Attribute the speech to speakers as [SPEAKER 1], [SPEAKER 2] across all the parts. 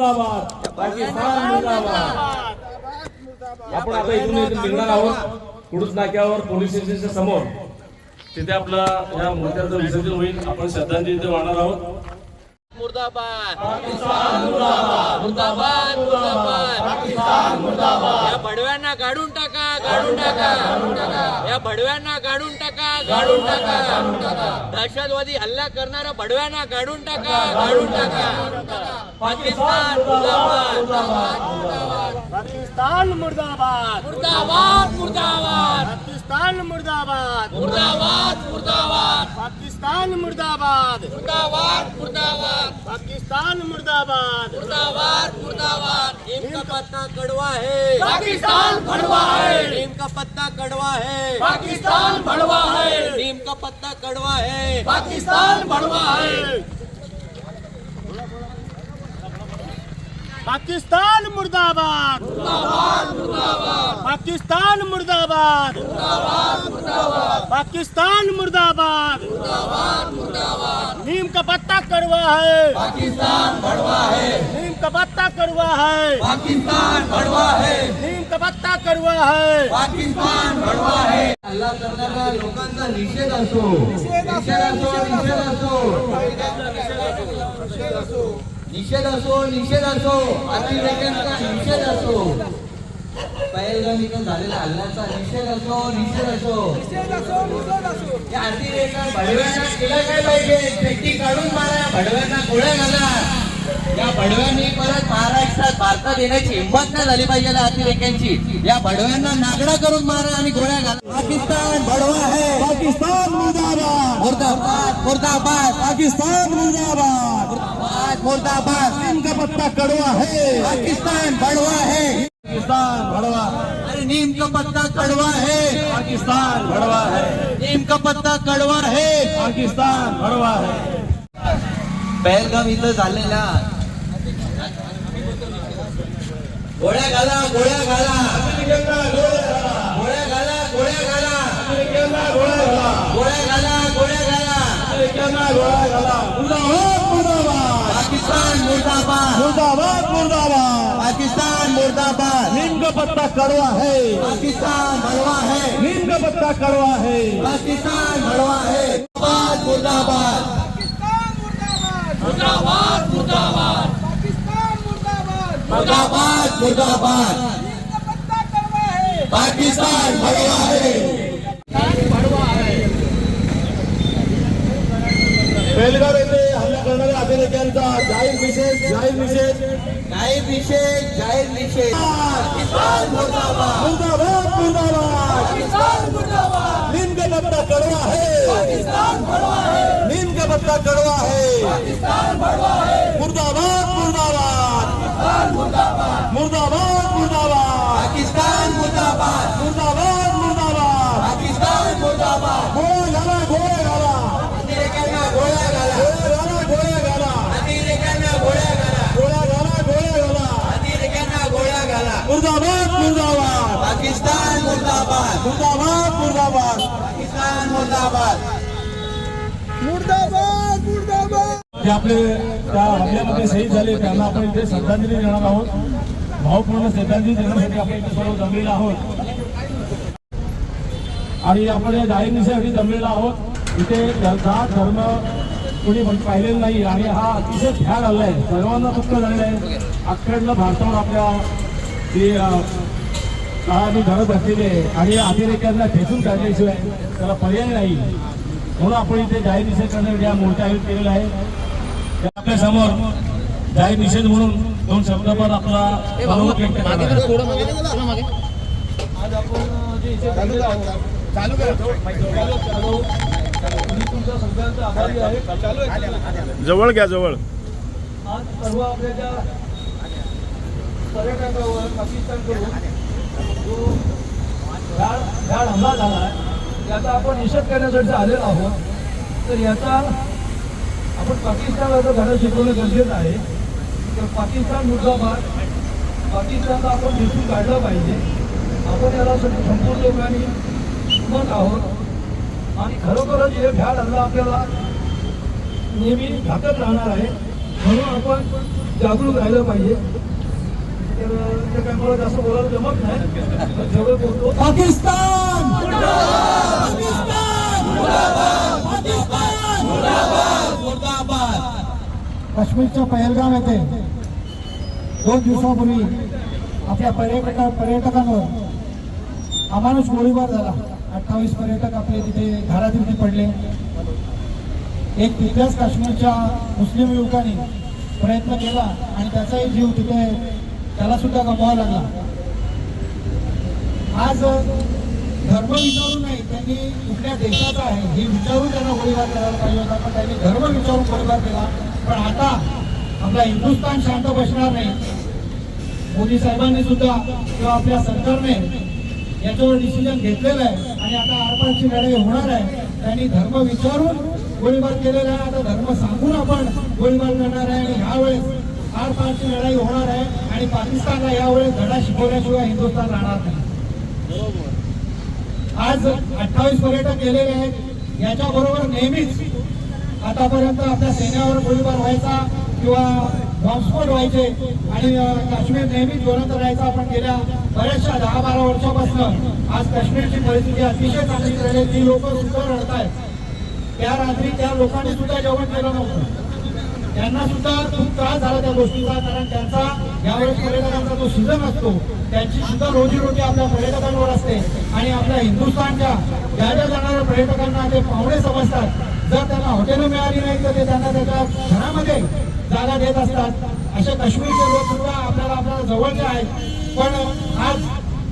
[SPEAKER 1] मुर्दाबाद. पाकिस्तान मुर्दाबाद. आपण आता इथून इथून निघणार आहोत. कुडूस नाक्यावर पोलीस स्टेशनच्या समोर. तिथे आपला या मूर्त्याचं विसर्जन होईल. आपण श्रद्धांजली इथे वाहणार आहोत.
[SPEAKER 2] मुर्दाबाद. मुर्दाबाद. मुर्दाबाद मुर्दाबाद. या बडव्यांना काढून टाका काढून टाका. या बडव्यांना काढून टाका काढून टाका. दहशतवादी हल्ला करणाऱ्या बडव्यांना काढून टाका काढून टाका. पाकिस्तान मुर्दाबाद।
[SPEAKER 3] पाकिस्तान मुर्दाबाद।
[SPEAKER 2] मुर्दाबाद मुर्दाबाद।
[SPEAKER 3] पाकिस्तान मुर्दाबाद।
[SPEAKER 2] मुर्दाबाद मुर्दाबाद।
[SPEAKER 3] पाकिस्तान मुर्दाबाद।
[SPEAKER 2] मुर्दाबाद मुर्दाबाद।
[SPEAKER 3] पाकिस्तान मुर्दाबाद।
[SPEAKER 2] मुर्दाबाद मुर्दाबाद। इनका पत्ता कड़वा है। पाकिस्तान भड़वा है। नीम का पत्ता कड़वा है। पाकिस्तान भड़वा है। नीम का पत्ता कड़वा है। पाकिस्तान भड़वा है।
[SPEAKER 3] पाकिस्तान मुर्दाबाद। पाकिस्तान मुर्दाबाद। पाकिस्तान मुर्दाबाद। नीम का पत्ता कड़वा है।
[SPEAKER 2] पाकिस्तान भड़वा है
[SPEAKER 3] नीम का पत्ता कड़वा है।
[SPEAKER 2] पाकिस्तान भड़वा है
[SPEAKER 3] नीम का पत्ता कड़वा है।
[SPEAKER 2] पाकिस्तान भड़वा है हल्ला करणाऱ्या लोकांचा निषेध असो। निषेध असो निषेध असो। निषेध असो निषेध असो. अतिरेक्यांचा निषेध असो? पहलगाम इथं झालेल्या हल्ल्याचा निषेध असो निषेध असो. या अतिरेका भडव्यांना केलं काय पाहिजे? पेटी काढून मारा भडव्यांना गोळ्या घाला. या भडव्यांनी परत महाराष्ट्रात भारतात येण्याची हिंमत नाही झाली पाहिजे या अतिरेक्यांची. या भडव्यांना नागडा करून मारा आणि गोळ्या घाला. पाकिस्तान भडवा है
[SPEAKER 3] पाकिस्तान मुर्दाबाद
[SPEAKER 2] मुर्दाबाद. मुर्दाबाद
[SPEAKER 3] पाकिस्तान मुर्दाबाद.
[SPEAKER 2] मुर्दाबाद
[SPEAKER 3] नीम का पत्ता कड़वा है
[SPEAKER 2] पाकिस्तान भड़वा है
[SPEAKER 3] पाकिस्तान
[SPEAKER 2] अरे नीम का पत्ता कड़वा है
[SPEAKER 3] पाकिस्तान भड़वा है
[SPEAKER 2] नीम का पत्ता कड़वा है
[SPEAKER 3] पाकिस्तान भड़वा है
[SPEAKER 2] पहलगाम इथं झालेल्या गोळ्या घाला गोळ्या घाला. गोळ्या घाला. गोळ्या घाला गोळ्या घाला. गोळ्या
[SPEAKER 3] का पत्ता कड़वा है।
[SPEAKER 2] पाकिस्तान भड़वा है।
[SPEAKER 3] नीम का पत्ता कड़वा है।
[SPEAKER 2] पाकिस्तान भड़वा है। मुर्दाबाद मुर्दाबाद। मुर्दाबाद। मुर्दाबाद मुर्दाबाद। पाकिस्तान भड़वा है।
[SPEAKER 3] बेलगाव येथे हल्ला करणाऱ्या अभिनेत्यांचा जाहीर निषेध जाहीर निषेध
[SPEAKER 2] निषेध जाहीर निषेध पाकिस्तान मुर्दाबाद
[SPEAKER 3] मुर्दाबाद. नीम का पत्ता कड़वा है
[SPEAKER 2] है
[SPEAKER 3] नीम का पत्ता कड़वा है
[SPEAKER 2] पाकिस्तान भड़वा है
[SPEAKER 3] मुर्दाबाद मुर्दाबाद
[SPEAKER 2] मुर्दाबाद
[SPEAKER 3] मुर्दाबाद मुर्दाबाद
[SPEAKER 2] पाकिस्तान मुर्दाबाद
[SPEAKER 3] मुर्दाबाद मुर्दाबाद
[SPEAKER 2] पाकिस्तान मुर्दाबाद
[SPEAKER 3] गोळ्या घाला गोळ्या घाला
[SPEAKER 2] अतिरेक्यांना गोळ्या घाला
[SPEAKER 3] गोळ्या घाला गोळ्या घाला
[SPEAKER 2] अतिरेक्यांना गोळ्या घाला
[SPEAKER 3] गोळ्या घाला गोळ्या घाला
[SPEAKER 2] अतिरेक्यांना गोळ्या घाला
[SPEAKER 3] मुर्दाबाद.
[SPEAKER 2] पाकिस्तान मुर्दाबाद.
[SPEAKER 3] मुर्दाबाद मुर्दाबाद.
[SPEAKER 2] पाकिस्तान मुर्दाबाद.
[SPEAKER 3] मुर्दाबाद मुर्दाबाद. जे आपले त्या हल्ल्यामध्ये शहीद झाले त्यांना आपण इथे श्रद्धांजली देणार आहोत. भावपूर्ण श्रद्धांजली देण्यासाठी आपण इथे सर्व जमलेलो आहोत. आणि आपण या जाहीर निषेधासाठी जमलेलो आहोत. इथे जात धर्म कोणी पाहिलेलं नाही. आणि हा अतिशय भ्याड आला आहे. सर्वांना दुःख झालेलं आहे. अख्खंड भारतावर आपल्या जी अं, काळाने घरं बसलेली आहे. आणि अतिरेक्यांना ठेचून काढल्याशिवाय त्याला पर्याय नाही. म्हणून आपण इथे जाहीर निषेध करण्यासाठी हा मोर्चा आयोजित केलेला आहे. आपल्यासमोर जाहीर निषेध म्हणून दोन आपला व्यक्त करणार आहे. आज आपण जे मी
[SPEAKER 4] जवळ घ्या जवळ.
[SPEAKER 3] आज परवा आपल्या ज्या पर्यटकावर पाकिस्तानकडून जो भ्याड भ्याड हल्ला झाला आहे. त्याचा आपण निषेध करण्यासाठी आलेलो आहोत. तर याचा आपण पाकिस्तानला जर धडा शिकवणं गरजेचं आहे तर पाकिस्तान मुर्दाबाद पाकिस्तानला आपण दिसून काढलं पाहिजे. आपण याला संपूर्ण लोकांनी सुमत आहोत. आणि खरोखरच हे भ्याड हल्ला आपल्याला नेहमी घातक राहणार आहे.
[SPEAKER 4] म्हणून आपण जागरूक राहिलं पाहिजे.
[SPEAKER 5] पाकिस्तान! काश्मीरच्या पहलगाम येथे दोन दिवसापूर्वी आपल्या पर्यटका पर्यटकांवर अमानुष गोळीबार झाला. अठ्ठावीस पर्यटक आपले तिथे घरातील पडले. एक तिथल्याच काश्मीरच्या मुस्लिम युवकांनी प्रयत्न केला आणि त्याचाही जीव तिथे त्याला सुद्धा गमवावा लागला. आज धर्म विचारून नाही त्यांनी कुठल्या देशाचा आहे हे विचारून त्यांना गोळीबार करायला पाहिजे होता पण त्यांनी धर्म विचारून गोळीबार केला. पण आता आपला हिंदुस्थान शांत बसणार नाही. मोदी साहेबांनी सुद्धा किंवा आपल्या सरकारने याच्यावर डिसिजन घेतलेलं आहे आणि आता आरपारची लढाई होणार आहे. त्यांनी धर्म विचारून गोळीबार केलेला आहे. आता धर्म सांगून आपण गोळीबार करणार आहे. आणि ह्यावेळेस फार आरपारची लढाई होणार आहे आणि पाकिस्तानला यावेळेस धडा शिकवल्याशिवाय हिंदुस्थान राहणार नाही. आज अठ्ठावीस पर्यटक गेलेले आहेत. याच्याबरोबर नेहमीच आतापर्यंत आपल्या सैन्यावर गोळीबार व्हायचा किंवा बॉम्बस्फोट व्हायचे आणि काश्मीर नेहमी ज्वलंत राहायचा. आपण गेल्या बऱ्याचशा दहा बारा वर्षापासून आज काश्मीरची परिस्थिती अतिशय चांगली झाली. ती लोक सुद्धा रडत आहेत त्या रात्री त्या लोकांनी सुद्धा जेवण केलं नव्हतं. त्यांना सुद्धा खूप त्रास झाला त्या गोष्टीचा कारण त्यांचा यावेळेस पर्यटकांचा जो सीझन असतो त्यांची सुद्धा रोजीरोटी आपल्या पर्यटकांवर असते. आणि आपल्या हिंदुस्थानच्या ज्या ज्या जाणाऱ्या पर्यटकांना ते पाहुणे समजतात जर त्यांना हॉटेलं मिळाली नाही तर ते त्यांना त्याच्या घरामध्ये जागा देत असतात. असे काश्मीरचे लोक सुद्धा आपल्याला आपल्याला जवळचे आहेत. पण आज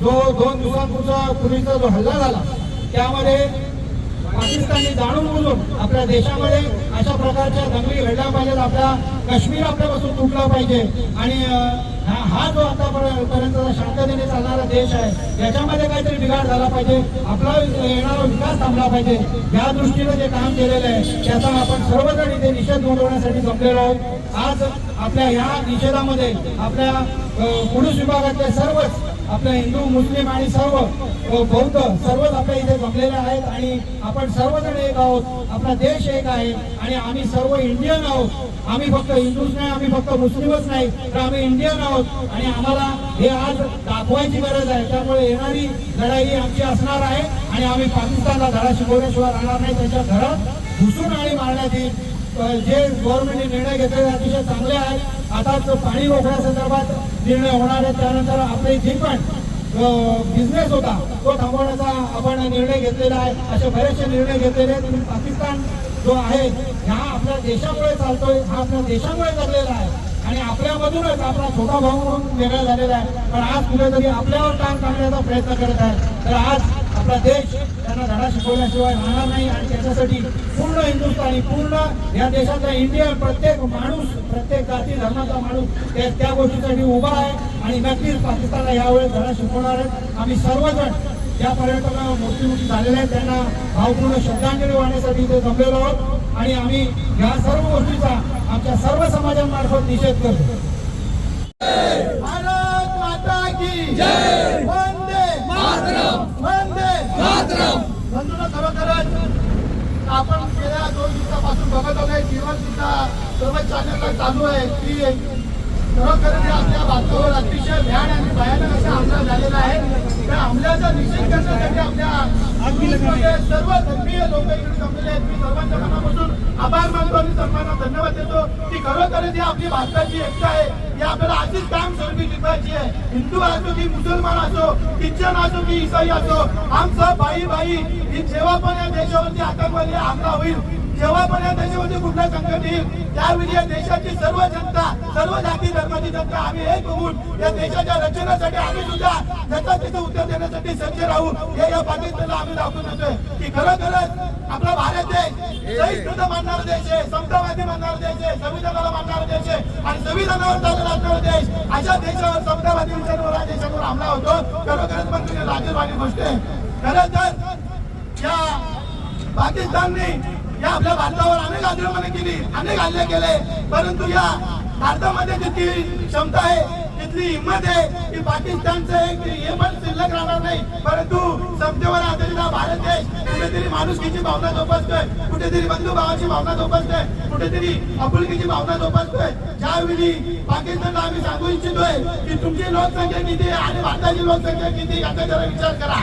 [SPEAKER 5] जो दोन दिवसांपूर्वीचा पूर्वीचा जो हल्ला झाला त्यामध्ये पाकिस्तानी जाणून बोलून आपल्या देशामध्ये अशा प्रकारच्या दंगली घडल्या पाहिजेत आपल्या काश्मीर आपल्यापासून तुटला पाहिजे. आणि हा हा जो आतापर्यंतचा शांततेने चालणारा देश आहे याच्यामध्ये काहीतरी बिघाड झाला पाहिजे. आपला येणारा विकास थांबला पाहिजे. या दृष्टीने जे काम केलेलं आहे त्याचा आपण सर्वजण इथे निषेध नोंदवण्यासाठी जमलेलो आहोत. आज आपल्या ह्या निषेधामध्ये आपल्या पुरुष विभागातले सर्वच आपल्या हिंदू मुस्लिम आणि सर्व बौद्ध सर्वच आपल्या इथे जमलेले आहेत आणि आपण सर्वजण एक आहोत आपला देश एक आहे आणि आम्ही सर्व इंडियन आहोत. आम्ही फक्त हिंदूच नाही आम्ही फक्त मुस्लिमच नाही तर आम्ही इंडियन आहोत आणि आम्हाला हे आज दाखवायची गरज आहे. त्यामुळे येणारी लढाई ही आमची असणार आहे आणि आम्ही पाकिस्तानला धडा शिकवल्याशिवाय राहणार नाही. त्यांच्या घरात घुसून आणि मारण्यात येईल. जे गव्हर्नमेंटने निर्णय घेतलेले अतिशय चांगले आहेत. आताच पाणी रोखण्यासंदर्भात निर्णय होणार आहे त्यानंतर आपले जे पण बिझनेस होता तो थांबवण्याचा आपण निर्णय घेतलेला आहे. असे बरेचसे निर्णय घेतलेले आहेत. पाकिस्तान जो आहे हा आपल्या देशामुळे चालतोय हा आपल्या देशामुळे चाललेला आहे. आणि आपल्यामधूनच आपला छोटा भाऊ म्हणून वेगळा झालेला आहे. पण आज कुठेतरी आपल्यावर काम करण्याचा प्रयत्न करत आहे. तर आज आपला देश त्यांना धडा शिकवल्याशिवाय राहणार नाही आणि त्याच्यासाठी पूर्ण हिंदुस्थानी पूर्ण या देशातला इंडियन प्रत्येक माणूस प्रत्येक जाती धर्माचा माणूस त्या गोष्टीसाठी उभा आहे आणि नक्कीच पाकिस्तानला यावेळेस धडा शिकवणार आहेत आम्ही सर्वजण ज्या पर्यटकांना मृत्युमुखी झालेले आहेत. त्यांना भावपूर्ण श्रद्धांजली वाहण्यासाठी इथे जमलेलो आहोत. आणि आम्ही या सर्व गोष्टीचा आमच्या सर्व समाजांमार्फत निषेध करतो. भारत माता की जय. वंदे मातरम. खरोखरच आपण गेल्या दोन दिवसापासून बघत आलोय जीवन सुद्धा सर्व चॅनलला चालू आहे. की खरोखर आपल्या बातमीवर अतिशय भयान आणि भयानक असा हमला झालेला आहे. त्या हमल्याचा निषेध करण्यासाठी आपल्या ग्रुपमध्ये सर्व धर्मीय लोक इकडे जमलेले आहेत. मी सर्वांच्या मनापासून आभार मानतो आणि सर्वांना धन्यवाद देतो की खरोखरच ही आपली भारताची एकता आहे. ही आपल्याला अशीच काम स्वरूपी जिंकायची आहे. हिंदू असो की मुसलमान असो ख्रिश्चन असो की ईसाई असो आमचं भाई भाई ही जेव्हा पण या देशावरती आतंकवादी हमला होईल जेव्हापर्यंत त्याच्यामध्ये या कुठला संकट येईल त्यावेळी या देशाची सर्व जनता सर्व जाती धर्माची जनता आम्ही एक होऊन या देशाच्या रचनेसाठी आम्ही सुद्धा त्याचा तिथं उत्तर देण्यासाठी सज्ज राहू हे या पाकिस्तानला आम्ही दाखवून देतोय. की खरोखरच आपला भारत देश सहिष्णुता मानणारा देश आहे समतावादी मानणारा देश आहे संविधानाला मानणारा देश आहे आणि संविधानावर चालत असणारा देश अशा देशावर समतावादी विचारावर या देशावर हमला होतो. खरोखरच पण तुझी लाजीरवाणी गोष्ट आहे. खरं तर या पाकिस्तानने या आपल्या भारतावर अनेक आक्रमणे केली अनेक हल्ले केले. परंतु या भारतामध्ये जितकी क्षमता आहे
[SPEAKER 6] तिथली हिंमत आहे की पाकिस्तानचं एक हे पण शिल्लक राहणार नाही. परंतु समतेवर आधारित हा भारत देश कुठेतरी माणुसकीची भावना जोपासतोय कुठेतरी बंधुभावाची भावना जोपासतोय कुठेतरी आपुलकीची भावना जोपासतोय. ज्यावेळी पाकिस्तानला आम्ही सांगू इच्छितोय की तुमची लोकसंख्या किती आहे आणि भारताची लोकसंख्या किती आहे याचा जरा विचार करा.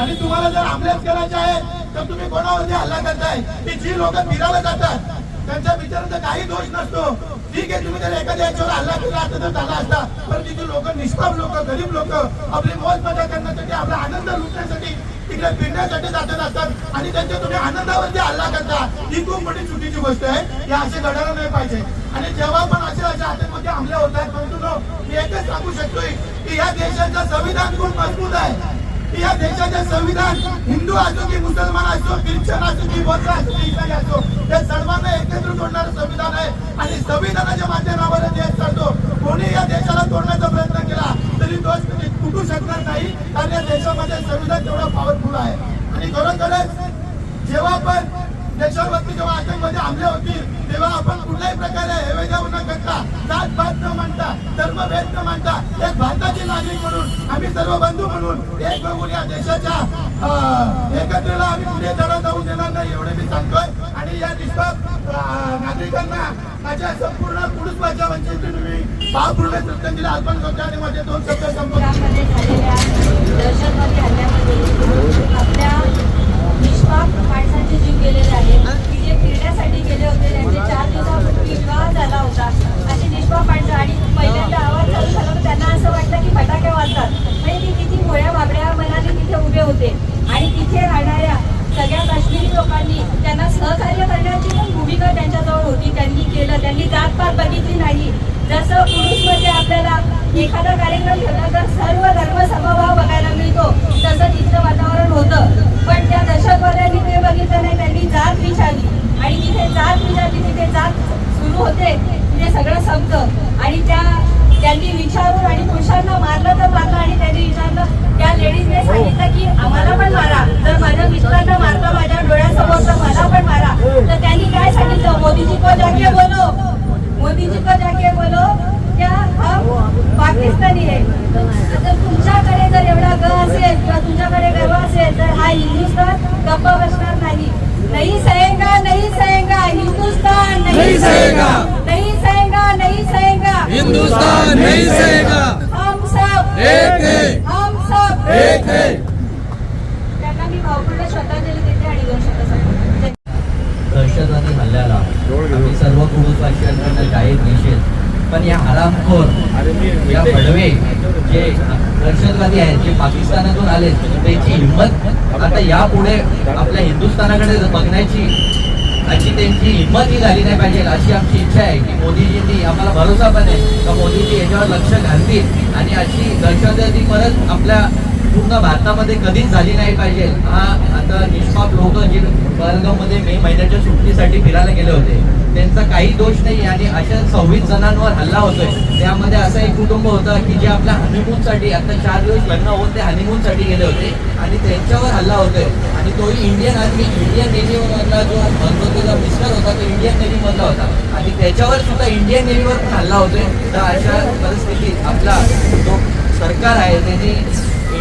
[SPEAKER 6] आणि तुम्हाला जर हमलेच करायचे आहे तर तुम्ही कोणावरती हल्ला करताय? की जी लोक फिरायला जातात त्यांच्या विचाराचा काही दोष नसतो. ठीक आहे तुम्ही जर एखाद्या याच्यावर हल्ला केला असता तर झाला असता. पण तिथे लोक निष्पाप लोक गरीब लोक आपली मौज मजा करण्यासाठी आपला आनंद लुटण्यासाठी तिकडे फिरण्यासाठी जातात असतात. आणि त्यांच्या तुम्ही आनंदावरती हल्ला करता. ही खूप मोठी चुकीची गोष्ट आहे. या असे घडायला नाही पाहिजे. आणि जेव्हा पण असे असे आतंकवादी हमले होत आहेत परंतु मी एकच सांगू शकतोय की या देशाचं संविधान खूप मजबूत आहे. की या देशाचे संविधान हिंदू असो की मुसलमान असो ख्रिश्चन असो की बौद्ध असो की इसाई असो या सर्वांना एकत्र जोडणारं संविधान आहे. आणि संविधानाच्या माध्यमावर देश चालतो. कोणी या देशाला तोडण्याचा प्रयत्न केला तरी तो तुटू शकणार नाही. कारण या देशामध्ये संविधान तेवढं पॉवरफुल आहे. आणि खरोखरच जेव्हा पण देशावरती जेव्हा आतंकवादी हमले होतील तेव्हा आपण कुठल्याही प्रकारे हेवेजाव न करता जात पात न मानता धर्मभेद न मानता एक भारताचे नागरिक म्हणून आम्ही सर्व बंधू म्हणून एक बघून या देशाच्या एकत्रेला आम्ही पुढे जरा जाऊ देणार नाही एवढे मी सांगतोय. आणि या निष्पाप नागरिकांना माझ्या संपूर्ण पुरुष भाषा वंचित मी भावपूर्ण श्रद्धांजली अर्पण करतो आणि माझे दोन शब्द संपवतो.
[SPEAKER 7] दहशतवादी हल्ल्यामध्ये आपल्या निष्पाप माणसांचे जीव की जे फिरण्यासाठी गेले होते त्यांचे चार दिवसापूर्वी विवाह झाला होता. अशी निष्पाप माणसं आणि पहिल्यांदा आवाज चालू झाला तर त्यांना असं वाटलं की फटाके वाजतात. म्हणजे ती किती भोळ्या बाबड्या मनाने तिथे उभे होते. आणि तिथे राहणाऱ्या सगळ्या काश्मीरी लोकांनी त्यांना सहकार्य करण्याची पण भूमिका त्यांच्याजवळ होती. त्यांनी केलं. त्यांनी जातपात बघितली नाही. जसं पुरुषमध्ये आपल्याला एखादा कार्यक्रम ठेवला तर सर्व धर्म समभाव बघायला मिळतो. तसं तिथलं वातावरण होतं. पण त्या दहशतवाद्यांनी ते बघितलं नाही त्यांनी जात विचारली. आणि जिथे जात विचारली तिथे जात सुरू होते तिथे सगळं संपतं. आणि त्या त्यांनी विचारून आणि पुरुषांना मारलं तर मारलं आणि त्यांनी विचारलं त्या लेडीजने सांगितलं की आम्हाला पण मारा. तर माझ्या मिस्टरांना मारलं माझ्या डोळ्यासमोर तर मला पण मारा. तर त्यांनी काय सांगितलं? मोदीजी को जाके बोलो. मोदीजी को जाके बोलो. क्या हम पाकिस्तानी आहे. तर तुमच्याकडे जर एवढा ग असेल किंवा तुमच्याकडे गर्व असेल तर हा हिंदुस्थान गप्प बसणार नाही. नाही सहेगा नाही सहेगा हिंदुस्तान नहीं सहेगा नहीं सहेगा नहीं सहेगा
[SPEAKER 2] हिंदुस्तान नहीं सहेगा
[SPEAKER 7] हम सब.
[SPEAKER 2] एक है.
[SPEAKER 7] हम सब.
[SPEAKER 2] एक है.
[SPEAKER 7] त्यांना मी भावपूर्ण श्रद्धांजली देते आणि दोन शब्द सांगते
[SPEAKER 2] दहशतवादी हल्ल्याला आम्ही सर्व कुटुंबाशियांकडनं जाहीर निषेध पण या हरामखोर या बडवे जे दहशतवादी आहेत जे पाकिस्तानातून आले त्याची हिंमत आता यापुढे आपल्या हिंदुस्थानाकडे बघण्याची अशी त्यांची हिंमत ही झाली नाही पाहिजे अशी आमची इच्छा आहे की मोदीजींनी आम्हाला भरोसा पण आहे. का मोदीजी याच्यावर लक्ष घालतील आणि अशी दहशतवादी परत आपल्या पूर्ण भारतामध्ये कधीच झाली नाही पाहिजे. हा आता निष्पाप लोक जे बलगावमध्ये मे महिन्याच्या सुट्टीसाठी फिरायला गेले होते त्यांचा काही दोष नाही आणि अशा सव्वीस जणांवर हल्ला होतोय. त्यामध्ये असं एक कुटुंब होतं की जे आपल्या हनीमूनसाठी आता चार दिवस लग्न होऊन ते हनीमूनसाठी गेले होते आणि त्यांच्यावर हल्ला होतोय. आणि तोही इंडियन आर्मी इंडियन नेव्हीमधला जो मनमतीचा मिस्टर होता तो इंडियन नेव्हीमधला होता. आणि त्याच्यावर सुद्धा इंडियन नेव्हीवर पण हल्ला होतोय. तर अशा परिस्थितीत आपला जो सरकार आहे त्यांनी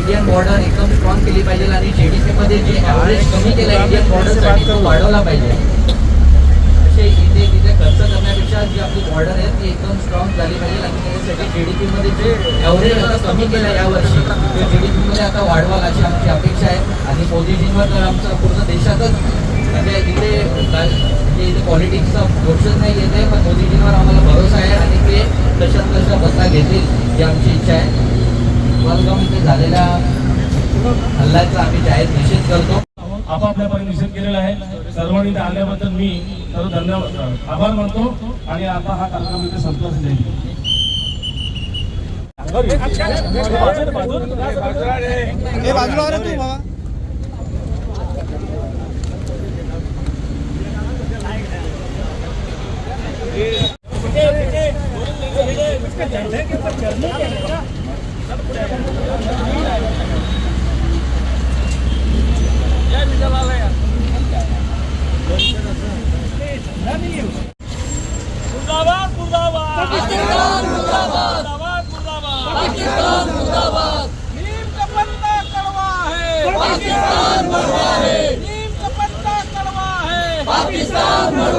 [SPEAKER 2] इंडियन बॉर्डर एकदम स्ट्रॉंग केली पाहिजे आणि जेडीसीमध्ये जे ॲव्हरेज कमी केलं इंडियन बॉर्डरसाठी तो वाढवला पाहिजे. असे इथे तिथे खर्च करण्यापेक्षा जी आपली बॉर्डर आहे ती एकदम स्ट्रॉंग झाली पाहिजे आणि त्याच्यासाठी जीडीपी मध्ये जे ॲव्हरेज आता कमी केलं यावर्षी ते डी मध्ये आता वाढवाल अशी आमची अपेक्षा आहे. आणि मोदीजींवर तर आमचं पूर्ण देशातच म्हणजे इथे म्हणजे इथे पॉलिटिक्सचा गोष्टच नाही येत आहे पण मोदीजींवर आम्हाला भरोसा आहे आणि ते तशाच तशा बदला घेतील ही आमची इच्छा आहे. वलगाव इथे झालेल्या हल्ल्याचा आम्ही जाहीर निषेध करतो.
[SPEAKER 3] आपापल्यापर्यंत निषेध केलेला आहे. सर्वांनी इथे आल्याबद्दल मी सर्व धन्यवाद आभार मानतो आणि आता हा कार्यक्रम इथे संपला जाईल
[SPEAKER 8] मुर्दाबाद